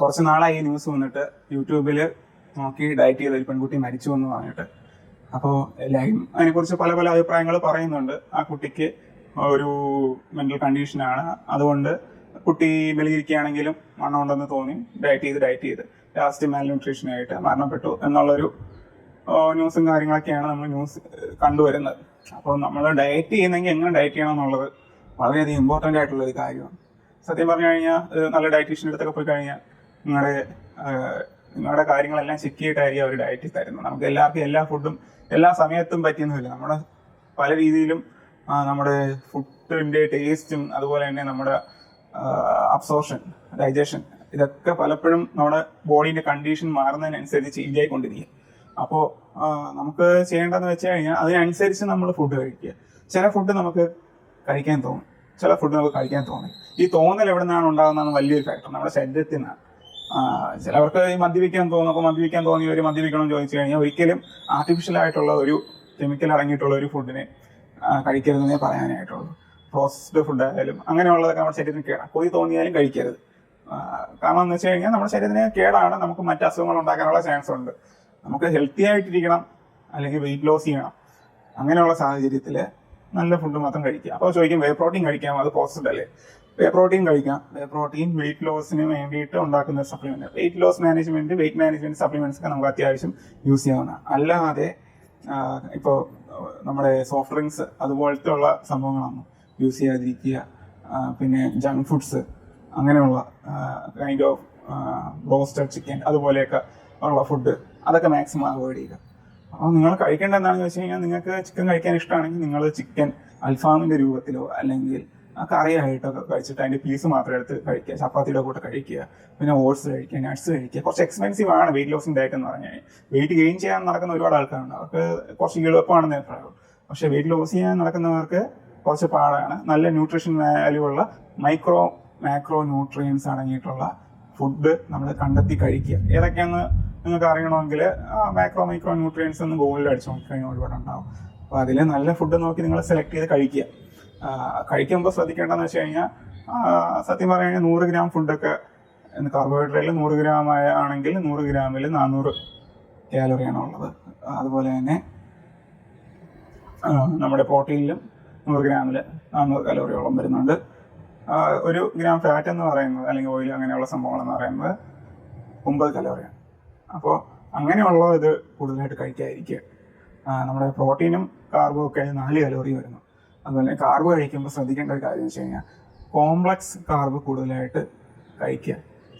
കുറച്ച് നാളായി ഈ ന്യൂസ് വന്നിട്ട് യൂട്യൂബിൽ നോക്കി ഡയറ്റ് ചെയ്ത ഒരു പെൺകുട്ടി മരിച്ചു എന്ന് പറഞ്ഞിട്ട്. അപ്പോൾ എല്ലാവരും അതിനെക്കുറിച്ച് പല പല അഭിപ്രായങ്ങൾ പറയുന്നുണ്ട്. ആ കുട്ടിക്ക് ഒരു മെന്റൽ കണ്ടീഷനാണ് അതുകൊണ്ട് കുട്ടി വെളിയിരിക്കുകയാണെങ്കിലും മണ്ണമുണ്ടെന്ന് തോന്നി ഡയറ്റ് ചെയ്ത് ഡയറ്റ് ചെയ്ത്. ലാസ്റ്റ് മാൽ ന്യൂട്രീഷനായിട്ട് മരണപ്പെട്ടു എന്നുള്ളൊരു ന്യൂസും കാര്യങ്ങളൊക്കെയാണ് നമ്മൾ ന്യൂസ് കണ്ടുവരുന്നത്. അപ്പോൾ നമ്മൾ ഡയറ്റ് ചെയ്യുന്നെങ്കിൽ എങ്ങനെ ഡയറ്റ് ചെയ്യണം എന്നുള്ളത് വളരെയധികം ഇമ്പോർട്ടന്റ് ആയിട്ടുള്ള ഒരു കാര്യമാണ്. സത്യം പറഞ്ഞു കഴിഞ്ഞാൽ നല്ല ഡയറ്റീഷ്യന്റെ അടുത്തൊക്കെ പോയി കഴിഞ്ഞാൽ നിങ്ങളുടെ നിങ്ങളുടെ കാര്യങ്ങളെല്ലാം ചെക്ക് ചെയ്തിട്ടായിരിക്കും അവർ ഡയറ്റ് തരുന്നത്. നമുക്ക് എല്ലാവർക്കും എല്ലാ ഫുഡും എല്ലാ സമയത്തും പറ്റിയൊന്നുമില്ല നമ്മുടെ പല രീതിയിലും നമ്മുടെ ഫുഡിന്റെ ടേസ്റ്റും അതുപോലെ തന്നെ നമ്മുടെ അബ്സോർഷൻ ഡൈജഷൻ ഇതൊക്കെ പലപ്പോഴും നമ്മുടെ ബോഡീന്റെ കണ്ടീഷൻ മാറുന്നതിനനുസരിച്ച് ചേഞ്ച് ആയിക്കൊണ്ടിരിക്കുക അപ്പോൾ നമുക്ക് ചെയ്യേണ്ടതെന്ന് വെച്ച് കഴിഞ്ഞാൽ അതിനനുസരിച്ച് നമ്മൾ ഫുഡ് കഴിക്കുക. ചില ഫുഡ് നമുക്ക് കഴിക്കാൻ തോന്നും. ചില ഫുഡ് നമുക്ക് കഴിക്കാൻ തോന്നി ഈ തോന്നൽ എവിടെ നിന്നാണ് ഉണ്ടാകുന്നതാണ് വലിയൊരു ഫാക്ടർ നമ്മുടെ ശരീരത്തിൽ നിന്നാണ് ചിലവർക്ക് ഈ മദ്യപിക്കാൻ തോന്നും അപ്പോൾ മദ്യപിക്കാൻ തോന്നിയവർ മദ്യപിക്കണം ചോദിച്ചു കഴിഞ്ഞാൽ ഒരിക്കലും ആർട്ടിഫിഷ്യൽ ആയിട്ടുള്ള ഒരു കെമിക്കൽ അടങ്ങിയിട്ടുള്ള ഒരു ഫുഡിനെ കഴിക്കരുതെന്നേ പറയാനായിട്ടുള്ളൂ. പ്രോസസ്ഡ് ഫുഡ് ആയാലും അങ്ങനെയുള്ളതൊക്കെ നമ്മുടെ ശരീരത്തിന് കേടാണ് കൊതി തോന്നിയാലും കഴിക്കരുത്. കാരണം എന്ന് വെച്ച് കഴിഞ്ഞാൽ നമ്മുടെ ശരീരത്തിന് കേടാണ്. നമുക്ക് മറ്റ് അസുഖങ്ങൾ ഉണ്ടാക്കാനുള്ള ചാൻസ് ഉണ്ട്. നമുക്ക് ഹെൽത്തി ആയിട്ടിരിക്കണം അല്ലെങ്കിൽ വെയിറ്റ് ലോസ് ചെയ്യണം. അങ്ങനെയുള്ള സാഹചര്യത്തിൽ നല്ല ഫുഡ് മാത്രം കഴിക്കുക. അപ്പോൾ ചോദിക്കും വേ പ്രോട്ടീൻ കഴിക്കാം അത് പ്രോസസ്ഡ് അല്ലേ? പ്രോട്ടീൻ കഴിക്കാം. പ്രോട്ടീൻ വെയിറ്റ് ലോസിന് വേണ്ടിയിട്ട് ഉണ്ടാക്കുന്ന supplement weight loss management weight management supplements ഒക്കെ നമുക്ക് അത്യാവശ്യം യൂസ് ചെയ്യാവുന്നതാണ് അല്ലാതെ ഇപ്പോൾ നമ്മുടെ സോഫ്റ്റ് ഡ്രിങ്ക്സ് അതുപോലത്തെ ഉള്ള സംഭവങ്ങളാണ് യൂസ് ചെയ്യാതിരിക്കുക പിന്നെ ജങ്ക് ഫുഡ്സ് അങ്ങനെയുള്ള കൈൻഡ് ഓഫ് റോസ്റ്റഡ് ചിക്കൻ അതുപോലെയൊക്കെ ഉള്ള ഫുഡ് അതൊക്കെ മാക്സിമം അവോയ്ഡ് ചെയ്യുക. അപ്പോൾ നിങ്ങൾ കഴിക്കേണ്ട എന്താണെന്ന് വെച്ച് കഴിഞ്ഞാൽ നിങ്ങൾക്ക് ചിക്കൻ കഴിക്കാൻ ഇഷ്ടമാണെങ്കിൽ നിങ്ങൾ ചിക്കൻ അൽഫാമിന്റെ രൂപത്തിലോ അല്ലെങ്കിൽ ആ കറിയായിട്ടൊക്കെ കഴിച്ചിട്ട് അതിന്റെ പീസ് മാത്രം എടുത്ത് കഴിക്കുക. ചപ്പാത്തിയുടെ കൂടെ കഴിക്കുക. പിന്നെ ഓട്സ് കഴിക്കുക നട്സ് കഴിക്കുക. കുറച്ച് എക്സ്പെൻസീവ് ആണ് വെയിറ്റ് ലോസിംഗ് ഡയറ്റ് എന്ന് പറഞ്ഞാൽ. വെയിറ്റ് ഗെയിൻ ചെയ്യാൻ നടക്കുന്ന ഒരുപാട് ആൾക്കാരുണ്ട്. അവർക്ക് കുറച്ച് എളുപ്പമാണെന്ന് അഭിപ്രായം പക്ഷെ വെയിറ്റ് ലോസ് ചെയ്യാൻ നടക്കുന്നവർക്ക് കുറച്ച് പാടാണ്. നല്ല ന്യൂട്രീഷൻ വാല്യൂ ഉള്ള മൈക്രോ മാക്രോ ന്യൂട്രിയൻസ് അടങ്ങിയിട്ടുള്ള ഫുഡ് നമ്മൾ കണ്ടെത്തി കഴിക്കുക. ഏതൊക്കെയാണെന്ന് നിങ്ങൾക്ക് അറിയണമെങ്കിൽ മാക്രോ മൈക്രോ ന്യൂട്രിയൻസ് ഒന്ന് ഗൂഗിളിൽ നോക്കി നോക്കിക്കഴിഞ്ഞാൽ ഒരുപാട് ഉണ്ടാവും. അപ്പോൾ അതിൽ നല്ല ഫുഡ് നോക്കി നിങ്ങൾ സെലക്ട് ചെയ്ത് കഴിക്കുക. കഴിക്കുമ്പോൾ ശ്രദ്ധിക്കേണ്ടതെന്ന് വെച്ച് കഴിഞ്ഞാൽ സത്യം പറഞ്ഞു കഴിഞ്ഞാൽ നൂറ് ഗ്രാം ഫുഡൊക്കെ കാർബോഹൈഡ്രേറ്റിൽ നൂറ് ഗ്രാം ആണെങ്കിൽ നൂറ് ഗ്രാമിൽ നാനൂറ് കാലറിയാണ് ഉള്ളത്. അതുപോലെ തന്നെ നമ്മുടെ പ്രോട്ടീനിലും നൂറ് ഗ്രാമിൽ നാനൂറ് കലോറിയോളം വരുന്നുണ്ട്. ഒരു ഗ്രാം ഫാറ്റ് എന്ന് പറയുന്നത് അല്ലെങ്കിൽ ഓയിൽ അങ്ങനെയുള്ള സംഭവങ്ങൾ എന്ന് പറയുന്നത് ഒമ്പത് കലോറിയാണ് അപ്പോൾ അങ്ങനെയുള്ള ഇത് കൂടുതലായിട്ട് കഴിക്കാതിരിക്കുക. നമ്മുടെ പ്രോട്ടീനും കാർബോ ഒക്കെ നാല് കലോറി വരുന്നു. അതുപോലെ കാർബ് കഴിക്കുമ്പോൾ ശ്രദ്ധിക്കേണ്ട ഒരു കാര്യം വെച്ച് കഴിഞ്ഞാൽ കോംപ്ലക്സ് കാർബ് കൂടുതലായിട്ട് കഴിക്കുക.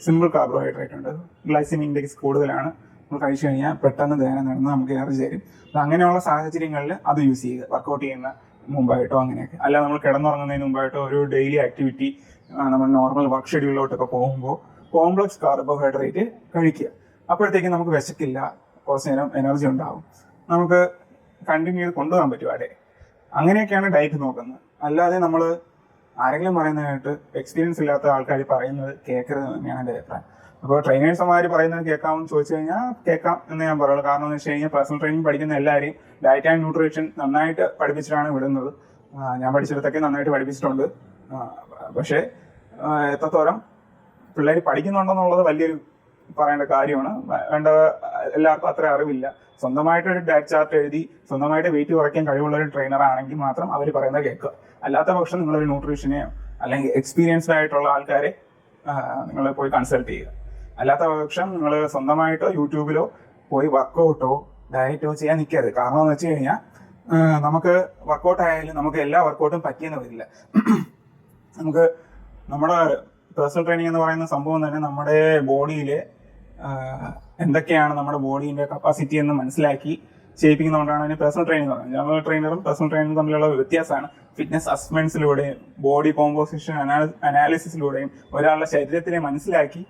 സിമ്പിൾ കാർബോഹൈഡ്രേറ്റ് ഉണ്ട്. ഗ്ലൈസിമിക് ഇൻഡെക്സ് കൂടുതലാണ്. നമ്മൾ കഴിച്ചു കഴിഞ്ഞാൽ പെട്ടെന്ന് ദേഹം നടന്ന് നമുക്ക് എനർജി തരും. അപ്പം അങ്ങനെയുള്ള സാഹചര്യങ്ങളിൽ അത് യൂസ് ചെയ്യുക. വർക്കൗട്ട് ചെയ്യുന്ന മുമ്പായിട്ടോ അങ്ങനെയൊക്കെ. അല്ല നമ്മൾ കിടന്നുറങ്ങുന്നതിന് മുമ്പായിട്ടോ ഒരു ഡെയിലി ആക്ടിവിറ്റി നമ്മൾ നോർമൽ വർക്ക് ഷെഡ്യൂളിലോട്ടൊക്കെ പോകുമ്പോൾ കോംപ്ലക്സ് കാർബോഹൈഡ്രേറ്റ് കഴിക്കുക. അപ്പോഴത്തേക്കും നമുക്ക് വിശക്കില്ല. കുറച്ച് നേരം എനർജി ഉണ്ടാവും. നമുക്ക് കണ്ടിന്യൂ ചെയ്ത് കൊണ്ടുപോകാൻ പറ്റും അവിടെ അങ്ങനെയൊക്കെയാണ് ഡയറ്റ് നോക്കുന്നത്. അല്ലാതെ നമ്മൾ ആരെങ്കിലും പറയുന്നതായിട്ട് എക്സ്പീരിയൻസ് ഇല്ലാത്ത ആൾക്കാർ പറയുന്നത് കേൾക്കരുത് തന്നെയാണ് എന്റെ അഭിപ്രായം. അപ്പോൾ ട്രെയിനേഴ്സുമാർ പറയുന്നത് കേൾക്കാമെന്ന് ചോദിച്ചു കഴിഞ്ഞാൽ കേൾക്കാം എന്ന് ഞാൻ പറയുള്ളൂ. കാരണം എന്ന് വെച്ച് കഴിഞ്ഞാൽ പേഴ്സണൽ ട്രെയിനിങ് പഠിക്കുന്ന എല്ലാവരെയും ഡയറ്റ് ആൻഡ് ന്യൂട്രീഷൻ നന്നായിട്ട് പഠിപ്പിച്ചിട്ടാണ് വിടുന്നത്. ഞാൻ പഠിച്ചിടത്തൊക്കെ നന്നായിട്ട് പഠിപ്പിച്ചിട്ടുണ്ട്. പക്ഷേ എത്രത്തോളം പിള്ളേർ പഠിക്കുന്നുണ്ടെന്നുള്ളത് വലിയൊരു പറയേണ്ട കാര്യമാണ്. വേണ്ട എല്ലാവർക്കും അത്ര അറിവില്ല. സ്വന്തമായിട്ട് ഒരു ഡയറ്റ് ചാർട്ട് എഴുതി സ്വന്തമായിട്ട് വെയിറ്റ് കുറയ്ക്കാൻ കഴിവുള്ള ഒരു ട്രെയിനർ ആണെങ്കിൽ മാത്രം അവർ പറയുന്നത് കേൾക്കുക. അല്ലാത്ത പക്ഷം നിങ്ങളൊരു ന്യൂട്രീഷനെയോ അല്ലെങ്കിൽ എക്സ്പീരിയൻസ്ഡ് ആയിട്ടുള്ള ആൾക്കാരെ നിങ്ങൾ പോയി കൺസൾട്ട് ചെയ്യുക. അല്ലാത്ത പക്ഷം നിങ്ങൾ സ്വന്തമായിട്ടോ യൂട്യൂബിലോ പോയി വർക്കൗട്ടോ ഡയറ്റോ ചെയ്യാൻ നിൽക്കരുത്. കാരണം എന്ന് വെച്ച് കഴിഞ്ഞാൽ നമുക്ക് വർക്കൗട്ട് ആയാലും നമുക്ക് എല്ലാ വർക്കൗട്ടും പറ്റിയെന്ന് വരില്ല. നമുക്ക് നമ്മുടെ പേഴ്സണൽ ട്രെയിനിങ് എന്ന് പറയുന്ന സംഭവം തന്നെ നമ്മുടെ ബോഡിയിൽ എന്തൊക്കെയാണ് നമ്മുടെ ബോഡീന്റെ കപ്പാസിറ്റി എന്ന് മനസ്സിലാക്കി ചെയ്യിപ്പിക്കുന്നതുകൊണ്ടാണ് അതിന് പേഴ്സണൽ ട്രെയിനിങ് പറയുന്നത് ജനറൽ ട്രെയിനറും പേഴ്സണൽ ട്രെയിനറും തമ്മിലുള്ള വ്യത്യാസമാണ്. ഫിറ്റ്നസ് അസസ്മെന്റ്സിലൂടെയും ബോഡി കോമ്പോസിഷൻ അനാലിസിസിലൂടെയും ഒരാളുടെ ശരീരത്തിനെ മനസ്സിലാക്കി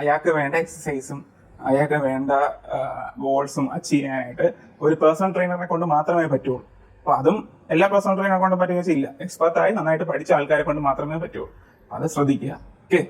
അയാൾക്ക് വേണ്ട എക്സസൈസും അയാൾക്ക് വേണ്ട ഗോൾസും അച്ചീവ് ചെയ്യാനായിട്ട് ഒരു പേഴ്സണൽ ട്രെയിനറിനെ കൊണ്ട് മാത്രമേ പറ്റുള്ളൂ. അപ്പൊ അതും എല്ലാ പേഴ്സണൽ ട്രെയിനറെ കൊണ്ട് പറ്റുകയും ചെയ്യില്ല എക്സ്പെർട്ടായി നന്നായിട്ട് പഠിച്ച ആൾക്കാരെ കൊണ്ട് മാത്രമേ പറ്റുള്ളൂ. അത് ശ്രദ്ധിക്കുക. ഓക്കെ